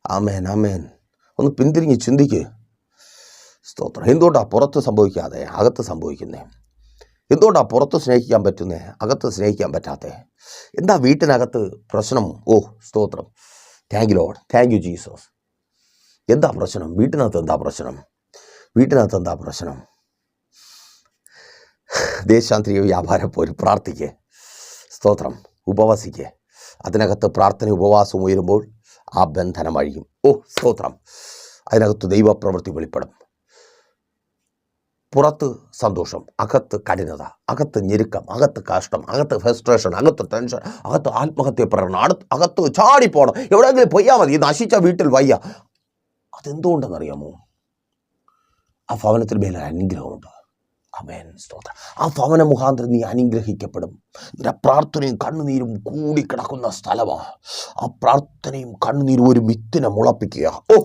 ആമേൻ ആമേൻ. ഒന്ന് പിന്തിരിഞ്ഞ് ചിന്തിക്ക്. സ്തോത്രം. എന്തുകൊണ്ടാണ് പുറത്ത് സംഭവിക്കാതെ അകത്ത് സംഭവിക്കുന്നേ? എന്തുകൊണ്ടാണ് പുറത്ത് സ്നേഹിക്കാൻ പറ്റുന്നേ അകത്ത് സ്നേഹിക്കാൻ പറ്റാത്തേ? എന്താ വീട്ടിനകത്ത് പ്രശ്നം? ഓ സ്തോത്രം. Thank you lord thank you Jesus എന്താ പ്രശ്നം? വീട്ടിനകത്ത് എന്താ പ്രശ്നം? വീട്ടിനകത്ത് എന്താ പ്രശ്നം? ദേശാന്തരീയ വ്യാപാരം പോലും പ്രാർത്ഥിക്ക്. സ്തോത്രം. ഉപവസിക്ക്. അതിനകത്ത് പ്രാർത്ഥന ഉപവാസം ഉയരുമ്പോൾ ആ ബന്ധനം അഴിയും. ഓ സ്തോത്രം. അതിനകത്ത് ദൈവപ്രവൃത്തി വെളിപ്പെടും. പുറത്ത് സന്തോഷം അകത്ത് കഠിനത അകത്ത് ഞെരുക്കം അകത്ത് കഷ്ടം അകത്ത് ഫ്രസ്ട്രേഷൻ അകത്ത് ടെൻഷൻ അകത്ത് ആത്മഹത്യ പ്രകടനം അടുത്ത് അകത്ത് ചാടിപ്പോണം. എവിടെയെങ്കിലും പൊയ്യാൽ മതി. നശിച്ച വീട്ടിൽ വയ്യ. അതെന്തുകൊണ്ടെന്നറിയാമോ? ആ ഭവനത്തിൽ മേലെ അനുഗ്രഹമുണ്ട്. അമേൻ സ്തോത്രം. ആ ഭവന മുഖാന്തരം നീ അനുഗ്രഹിക്കപ്പെടും. നിന്റെ പ്രാർത്ഥനയും കണ്ണുനീരും കൂടിക്കിടക്കുന്ന സ്ഥലമാണ് ആ പ്രാർത്ഥനയും കണ്ണുനീരും ഒരു വിത്തിനെ മുളപ്പിക്കുക. ഓ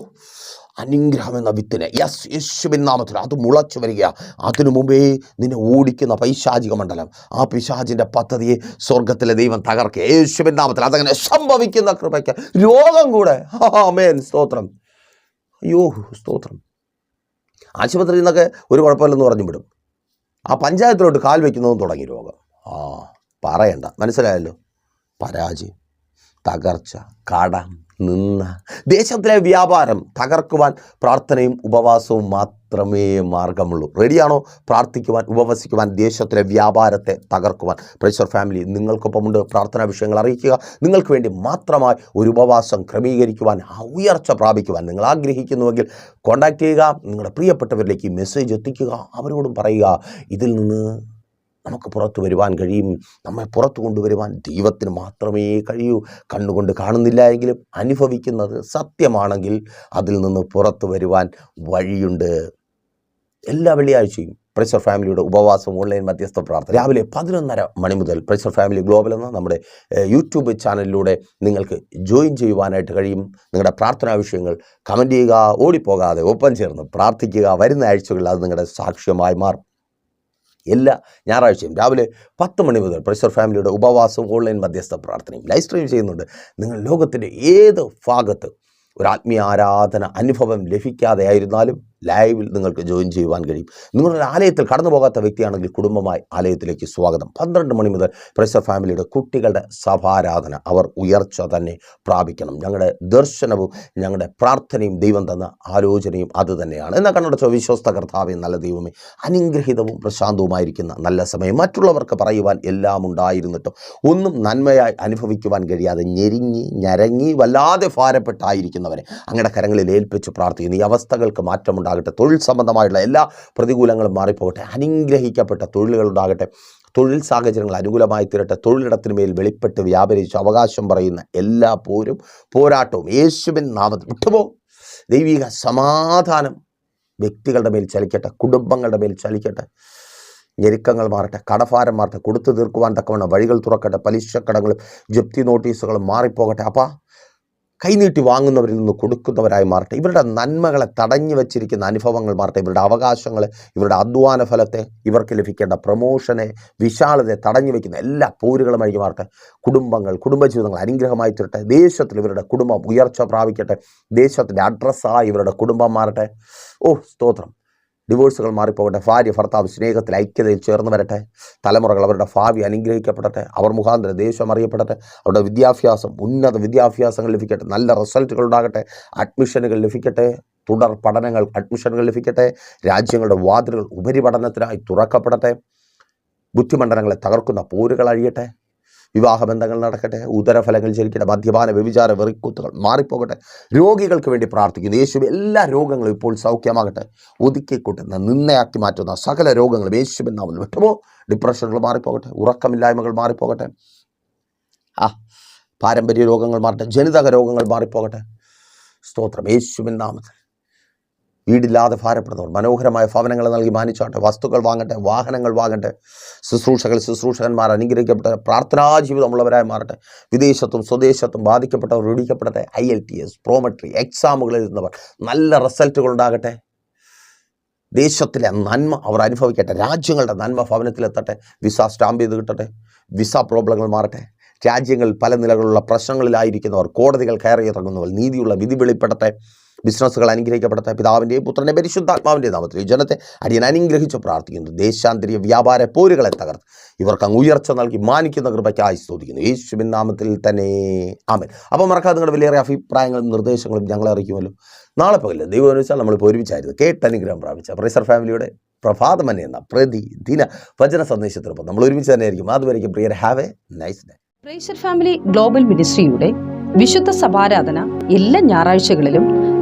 അനുഗ്രഹം എന്ന വിത്തിനെ. യെസ് യേശുവിൻ നാമത്തിൽ അത് മുളച്ചു വരിക. അതിനു മുമ്പേ നിന്നെ ഓടിക്കുന്ന പൈശാചിക മണ്ഡലം. ആ പിശാചിന്റെ പദ്ധതിയെ സ്വർഗത്തിലെ ദൈവം തകർക്കുക. യേശുവിൻ നാമത്തിൽ അതങ്ങനെ സംഭവിക്കുന്ന കൃപയ്ക്ക് രോഗം കൂടെ. ആമേൻ. സ്തോത്രം. അയ്യോ സ്തോത്രം. ആശുപത്രിയിൽ നിന്നൊക്കെ ഒരു കുഴപ്പമില്ലെന്ന് പറഞ്ഞു വിടും. ആ പഞ്ചായത്തിലോട്ട് കാൽ വയ്ക്കുന്നതും തുടങ്ങി രോഗം. ആ പറയണ്ട. മനസ്സിലായല്ലോ? പരാജയം തകർച്ച കടം നിന്ന ദേശത്തിലെ വ്യാപാരം തകർക്കുവാൻ പ്രാർത്ഥനയും ഉപവാസവും മാത്രമേ മാർഗമുള്ളൂ. റെഡിയാണോ പ്രാർത്ഥിക്കുവാൻ ഉപവസിക്കുവാൻ ദേശത്തിലെ വ്യാപാരത്തെ തകർക്കുവാൻ. പ്രഷർ ഫാമിലി നിങ്ങൾക്കൊപ്പമുണ്ട്. പ്രാർത്ഥനാ വിഷയങ്ങൾ അറിയിക്കുക. നിങ്ങൾക്ക് വേണ്ടി മാത്രമായി ഒരു ഉപവാസം ക്രമീകരിക്കുവാൻ ഉയർച്ച പ്രാപിക്കുവാൻ നിങ്ങൾ ആഗ്രഹിക്കുന്നുവെങ്കിൽ കോൺടാക്റ്റ് ചെയ്യുക. നിങ്ങളുടെ പ്രിയപ്പെട്ടവരിലേക്ക് മെസ്സേജ് എത്തിക്കുക. അവരോടും പറയുക ഇതിൽ നിന്ന് നമുക്ക് പുറത്തു വരുവാൻ കഴിയും. നമ്മെ പുറത്തു കൊണ്ടുവരുവാൻ ദൈവത്തിന് മാത്രമേ കഴിയൂ. കണ്ണുകൊണ്ട് കാണുന്നില്ല എങ്കിലും അനുഭവിക്കുന്നത് സത്യമാണെങ്കിൽ അതിൽ നിന്ന് പുറത്തു വരുവാൻ വഴിയുണ്ട്. എല്ലാ വെള്ളിയാഴ്ചയും പ്രഷർ ഫാമിലിയുടെ ഉപവാസം ഓൺലൈൻ മധ്യസ്ഥ പ്രാർത്ഥന. രാവിലെ പതിനൊന്നര മണി മുതൽ പ്രഷർ ഫാമിലി ഗ്ലോബൽ എന്ന നമ്മുടെ യൂട്യൂബ് ചാനലിലൂടെ നിങ്ങൾക്ക് ജോയിൻ ചെയ്യുവാനായിട്ട് കഴിയും. നിങ്ങളുടെ പ്രാർത്ഥനാ വിഷയങ്ങൾ കമന്റ് ചെയ്യുക ഓടിപ്പോകാതെ ഒപ്പം ചേർന്ന് പ്രാർത്ഥിക്കുക. വരുന്ന ആഴ്ചകളിൽ അത് നിങ്ങളുടെ സാക്ഷ്യമായി മാറും. എല്ലാ ഞായറാഴ്ചയും രാവിലെ പത്ത് മണി മുതൽ പ്രഷർ ഫാമിലിയുടെ ഉപവാസവും ഓൺലൈൻ മധ്യസ്ഥ പ്രാർത്ഥനയും ലൈവ് സ്ട്രീം ചെയ്യുന്നുണ്ട്. നിങ്ങൾ ലോകത്തിന്റെ ഏത് ഭാഗത്ത് ഒരു ആത്മീയ ആരാധന അനുഭവം ലഭിക്കാതെ ആയിരുന്നാലും ലൈവിൽ നിങ്ങൾക്ക് ജോയിൻ ചെയ്യുവാൻ കഴിയും. നിങ്ങളൊരു ആലയത്തിൽ കടന്നു പോകാത്ത വ്യക്തിയാണെങ്കിൽ കുടുംബമായി ആലയത്തിലേക്ക് സ്വാഗതം. പന്ത്രണ്ട് മണി മുതൽ പ്രഷർ ഫാമിലിയുടെ കുട്ടികളുടെ സഭാരാധന അവർ ഉയർച്ച തന്നെ പ്രാപിക്കണം. ഞങ്ങളുടെ ദർശനവും ഞങ്ങളുടെ പ്രാർത്ഥനയും ദൈവം തന്ന ആലോചനയും അത് തന്നെയാണ്. എന്നാൽ കണ്ണടച്ച വിശ്വസ്ത കർത്താവേ നല്ല ദൈവമേ അനുഗ്രഹീതവും പ്രശാന്തവുമായിരിക്കുന്ന നല്ല സമയം മറ്റുള്ളവർക്ക് പറയുവാൻ എല്ലാം ഉണ്ടായിരുന്നിട്ടും ഒന്നും നന്മയായി അനുഭവിക്കുവാൻ കഴിയാതെ ഞെരിങ്ങി ഞരങ്ങി വല്ലാതെ ഭാരപ്പെട്ടായിരിക്കുന്നവരെ അങ്ങയുടെ കരങ്ങളിൽ ഏൽപ്പിച്ച് പ്രാർത്ഥിക്കുന്നു. ഈ അവസ്ഥകൾക്ക് മാറ്റമുണ്ടാകട്ടെ തൊഴിൽ സംബന്ധമായിട്ടുള്ള എല്ലാ പ്രതികൂലങ്ങളും മാറിപ്പോകട്ടെ. അനുഗ്രഹിക്കപ്പെട്ട തൊഴിലുകൾ ഉണ്ടാകട്ടെ. തൊഴിൽ സാഹചര്യങ്ങൾ അനുകൂലമായി തീരട്ടെ. തൊഴിലിടത്തിന് മേൽ വെളിപ്പെട്ട് വ്യാപരിച്ച് അവകാശം പറയുന്ന എല്ലാ പോരും പോരാട്ടവും യേശുവിൻ നാമത്തിൽ വിട്ടുപോ. ദൈവിക സമാധാനം വ്യക്തികളുടെ മേൽ ചലിക്കട്ടെ. കുടുംബങ്ങളുടെ മേൽ ചലിക്കട്ടെ. ഞെരുക്കങ്ങൾ മാറട്ടെ. കടഭാരം മാറട്ടെ. കൊടുത്തു തീർക്കുവാൻ തക്കവണ്ണം വഴികൾ തുറക്കട്ടെ. പലിശക്കടങ്ങളും ജപ്തി നോട്ടീസുകളും മാറിപ്പോകട്ടെ. അപ്പാ കൈനീട്ടി വാങ്ങുന്നവരിൽ നിന്ന് കൊടുക്കുന്നവരായി മാറട്ടെ. ഇവരുടെ നന്മകളെ തടഞ്ഞു വച്ചിരിക്കുന്ന അനുഭവങ്ങൾ മാറട്ടെ. ഇവരുടെ അവകാശങ്ങൾ ഇവരുടെ അധ്വാന ഫലത്തെ ഇവർക്ക് ലഭിക്കേണ്ട പ്രമോഷനെ വിശാലതയെ തടഞ്ഞു വയ്ക്കുന്ന എല്ലാ പോരുകളും അഴിഞ്ഞു മാറട്ടെ. കുടുംബങ്ങൾ കുടുംബജീവിതങ്ങൾ അനുഗ്രഹമായി തീരട്ടെ. ദേശത്തിൽ ഇവരുടെ കുടുംബം ഉയർച്ച പ്രാപിക്കട്ടെ. ദേശത്തിന്റെ അഡ്രസ്സായി ഇവരുടെ കുടുംബം മാറട്ടെ. ഓ സ്തോത്രം. ഡിവോഴ്സുകൾ മാറിപ്പോകട്ടെ. ഭാര്യ ഭർത്താവ് സ്നേഹത്തിൽ ഐക്യതയിൽ ചേർന്ന് വരട്ടെ. തലമുറകൾ അവരുടെ ഭാവി അനുഗ്രഹിക്കപ്പെടട്ടെ. അവർ മുഖാന്തരം ദേശം അറിയപ്പെടട്ടെ. അവരുടെ വിദ്യാഭ്യാസം ഉന്നത വിദ്യാഭ്യാസങ്ങൾ ലഭിക്കട്ടെ. നല്ല റിസൾട്ടുകൾ ഉണ്ടാകട്ടെ. അഡ്മിഷനുകൾ ലഭിക്കട്ടെ. തുടർ പഠനങ്ങൾ അഡ്മിഷനുകൾ ലഭിക്കട്ടെ. രാജ്യങ്ങളുടെ വാതിലുകൾ ഉപരിപഠനത്തിനായി തുറക്കപ്പെടട്ടെ. ബുദ്ധിമണ്ഡലങ്ങളെ തകർക്കുന്ന പോരുകൾ അഴിയട്ടെ. വിവാഹബന്ധങ്ങൾ നടക്കട്ടെ ഉദരഫലങ്ങൾ ജനിക്കട്ടെ മദ്യപാന വ്യഭിചാര വെറിക്കുത്തുകൾ മാറിപ്പോകട്ടെ. രോഗികൾക്ക് വേണ്ടി പ്രാർത്ഥിക്കുന്നു. യേശു എല്ലാ രോഗങ്ങളും ഇപ്പോൾ സൗഖ്യമാകട്ടെ. ഒതുക്കിക്കൂട്ടുന്ന നിന്നയാക്കി മാറ്റുന്ന സകല രോഗങ്ങളും യേശുവിൻ നാമത്തിൽ വിട്ടുമോ? ഡിപ്രഷനുകൾ മാറിപ്പോകട്ടെ ഉറക്കമില്ലായ്മകൾ മാറിപ്പോകട്ടെ. ആ പാരമ്പര്യ രോഗങ്ങൾ മാറട്ടെ ജനിതക രോഗങ്ങൾ മാറിപ്പോകട്ടെ. സ്തോത്രം. യേശുവിൻ നാമത്തിൽ. വീടില്ലാതെ ഭാരപ്പെടുന്നവർ. മനോഹരമായ ഭവനങ്ങൾ നൽകി മാനിച്ചാട്ടെ വസ്തുക്കൾ വാങ്ങട്ടെ വാഹനങ്ങൾ വാങ്ങട്ടെ ശുശ്രൂഷകൾ ശുശ്രൂഷകന്മാർ അനുഗ്രഹിക്കപ്പെട്ട പ്രാർത്ഥനാ ജീവിതമുള്ളവരായി മാറട്ടെ. വിദേശത്തും സ്വദേശത്തും ബാധിക്കപ്പെട്ടവർ വിടിക്കപ്പെടട്ടെ IELTS Prometric എക്സാമുകൾ എഴുതുന്നവർ നല്ല റിസൾട്ടുകൾ ഉണ്ടാകട്ടെ. ദേശത്തിലെ നന്മ അവർ അനുഭവിക്കട്ടെ. രാജ്യങ്ങളുടെ നന്മ ഭവനത്തിലെത്തട്ടെ. വിസ സ്റ്റാമ്പ് ചെയ്ത് കിട്ടട്ടെ. വിസ പ്രോബ്ലങ്ങൾ മാറട്ടെ. രാജ്യങ്ങളിൽ പല നിലകളിലുള്ള പ്രശ്നങ്ങളിലായിരിക്കുന്നവർ കോടതികൾ കയറി ഇറങ്ങുന്നവർ നീതിയുള്ള വിധി വെളിപ്പെടട്ടെ. ബിസിനസ്സുകൾ അനുഗ്രഹിക്കപ്പെടട്ടെ പിതാവിന്റെയും പുത്രന്റെ പരിശുദ്ധാത്മാവിന്റെ നാമത്തിൽ ഈ ജനത്തെ അടിയൻ അനുഗ്രഹിച്ച് പ്രാർത്ഥിക്കുന്നു. ദേശാന്തരീയ വ്യാപാര പോരുകളെ തകർത്ത്. ഇവർക്ക് അങ്ങ് ഉയർച്ച നൽകി മാനിക്കുന്ന കൃപയ്ക്കായി സ്തുതിക്കുന്നു. യേശുവിൻ നാമത്തിൽ തന്നെ. ആമൻ. അപ്പോൾ മറക്കാതെ നിങ്ങളുടെ വലിയേറെ അഭിപ്രായങ്ങളും നിർദ്ദേശങ്ങളും ഞങ്ങളെ അറിയിക്കുമല്ലോ. നാളെ പകലില്ല ദൈവം അനുവദിച്ചാൽ നമ്മളിപ്പോൾ ഒരുമിച്ചായിരുന്നു. കേട്ടനുഗ്രഹം പ്രാപിച്ച പ്രൈസർ ഫാമിലിയുടെ പ്രഭാതമൻ എന്ന പ്രതിദിന വചന സന്ദേശത്തിനൊപ്പം നമ്മൾ ഒരുമിച്ച് തന്നെ ആയിരിക്കും അതുവരെയും prior have a nice day praiser family global മിനിസ്ട്രിയുടെ വിശുദ്ധ സഭാരാധന എല്ലാ ഞായറാഴ്ചകളിലും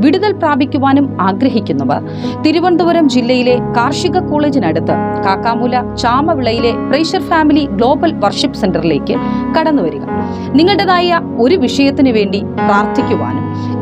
വിടുതൽ പ്രാപിക്കുവാനും ആഗ്രഹിക്കുന്നവർ. തിരുവനന്തപുരം ജില്ലയിലെ കാർഷിക കോളേജിനടുത്ത് കാക്കാമൂല ചാമവിളയിലെ പ്രേഷർ ഫാമിലി ഗ്ലോബൽ വർഷിപ്പ് സെന്ററിലേക്ക് കടന്നുവരിക. നിങ്ങളുടേതായ ഒരു വിഷയത്തിനു വേണ്ടി പ്രാർത്ഥിക്കുവാനും